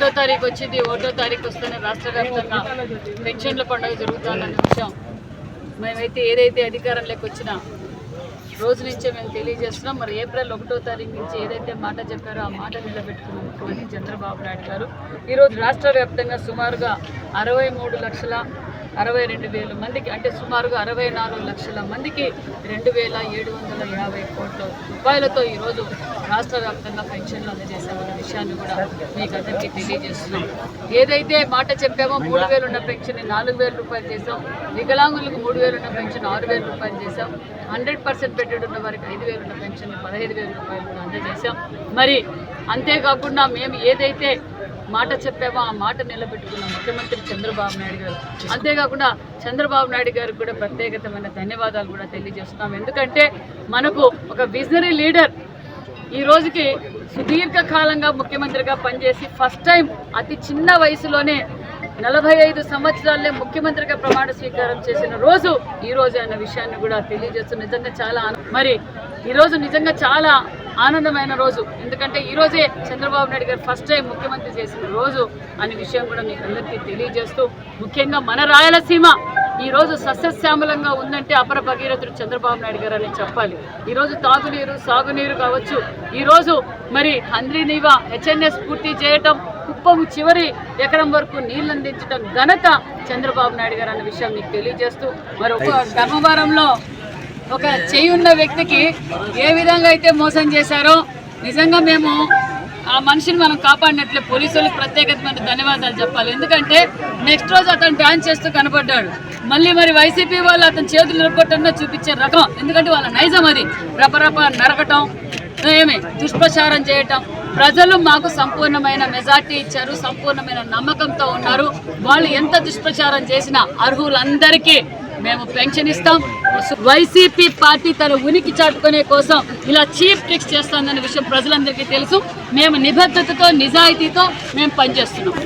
ఒకటో తారీఖు వచ్చింది ఒకటో తారీఖు వస్తేనే రాష్ట్ర వ్యాప్తంగా పెన్షన్ల పండుగ జరుగుతుందన్న విషయం. మేమైతే ఏదైతే అధికారంలోకి వచ్చినా రోజు నుంచే మేము తెలియజేస్తున్నాం. మరి ఏప్రిల్ ఒకటో తారీఖు నుంచి ఏదైతే మాట చెప్పారో ఆ మాట నిలబెట్టుకున్న ముఖ్యమంత్రి చంద్రబాబు నాయుడు గారు. ఈరోజు రాష్ట్ర వ్యాప్తంగా సుమారుగా అరవై మూడు లక్షల అరవై రెండు వేల మందికి అంటే సుమారుగా అరవై నాలుగు లక్షల మందికి రెండు వేల ఏడు వందల యాభై కోట్ల రూపాయలతో ఈరోజు రాష్ట్ర వ్యాప్తంగా పెన్షన్లు అందజేశామన్న విషయాన్ని కూడా మీకు అందరికీ తెలియజేస్తున్నాం. ఏదైతే మాట చెప్పామో మూడు వేలు ఉన్న పెన్షన్ నాలుగు వేల రూపాయలు చేసాం వికలాంగులకు మూడు వేలు ఉన్న పెన్షన్ ఆరు వేల రూపాయలు చేసాం హండ్రెడ్ పర్సెంట్ పెట్టుడు ఉన్న వారికి ఐదు వేలు ఉన్న పెన్షన్ పదహైదు వేల రూపాయలు కూడా అందజేశాం. మరి అంతేకాకుండా మేము ఏదైతే మాట చెప్పావా? ఆ మాట నిలబెట్టుకున్న ముఖ్యమంత్రి చంద్రబాబు నాయుడు గారు. అంతేకాకుండా చంద్రబాబు నాయుడు గారికి కూడా ప్రత్యేకతమైన ధన్యవాదాలు కూడా తెలియజేస్తున్నాం. ఎందుకంటే మనకు ఒక విజనరీ లీడర్ ఈ రోజుకి సుదీర్ఘకాలంగా ముఖ్యమంత్రిగా పనిచేసి ఫస్ట్ టైం అతి చిన్న వయసులోనే నలభై ఐదు సంవత్సరాల్లో ముఖ్యమంత్రిగా ప్రమాణ స్వీకారం చేసిన రోజు ఈ రోజు అన్న విషయాన్ని కూడా తెలియజేస్తూ నిజంగా చాలా మరి ఈరోజు నిజంగా చాలా ఆనందమైన రోజు. ఎందుకంటే ఈ రోజే చంద్రబాబు నాయుడు గారు ఫస్ట్ టైం ముఖ్యమంత్రి చేసిన రోజు అనే విషయం కూడా మీకు అందరికీ తెలియజేస్తూ ముఖ్యంగా మన రాయలసీమ ఈ రోజు సస్యశ్యామలంగా ఉందంటే అపర భగీరథుడు చంద్రబాబు నాయుడు గారు అని చెప్పాలి. ఈ రోజు తాగునీరు సాగునీరు కావచ్చు. ఈ రోజు మరి హంద్రీనీవ హెచ్ఎన్ఎస్ పూర్తి చేయటం కుప్పం చివరి ఎకరం వరకు నీళ్ళు అందించడం ఘనత చంద్రబాబు నాయుడు గారు అన్న విషయం మీకు తెలియజేస్తూ మరి ఒక ధర్మవరంలో ఒక చేయి ఉన్న వ్యక్తికి ఏ విధంగా అయితే మోసం చేశారో నిజంగా మేము ఆ మనిషిని మనం కాపాడినట్లే. పోలీసులకు ప్రత్యేకమైన ధన్యవాదాలు చెప్పాలి. ఎందుకంటే నెక్స్ట్ రోజు అతను డ్యాన్స్ చేస్తూ కనపడ్డాడు. మళ్ళీ మరి వైసీపీ వాళ్ళు అతను చేతులు నిలబొట్టన్నా చూపించే రకం. ఎందుకంటే వాళ్ళ నైజం అది. రపరప నరకటం ఏమి దుష్ప్రచారం చేయటం. ప్రజలు మాకు సంపూర్ణమైన మెజార్టీ ఇచ్చారు సంపూర్ణమైన నమ్మకంతో ఉన్నారు. వాళ్ళు ఎంత దుష్ప్రచారం చేసినా అర్హులందరికీ మేము పెన్షన్ ఇస్తాం. వైసీపీ పార్టీ తన ఉనికి చాటుకునే కోసం ఇలా చీప్ ట్రిక్స్ చేస్తుందనే విషయం ప్రజలందరికీ తెలుసు. మేము నిబద్ధతతో నిజాయితీతో మేము పనిచేస్తున్నాం.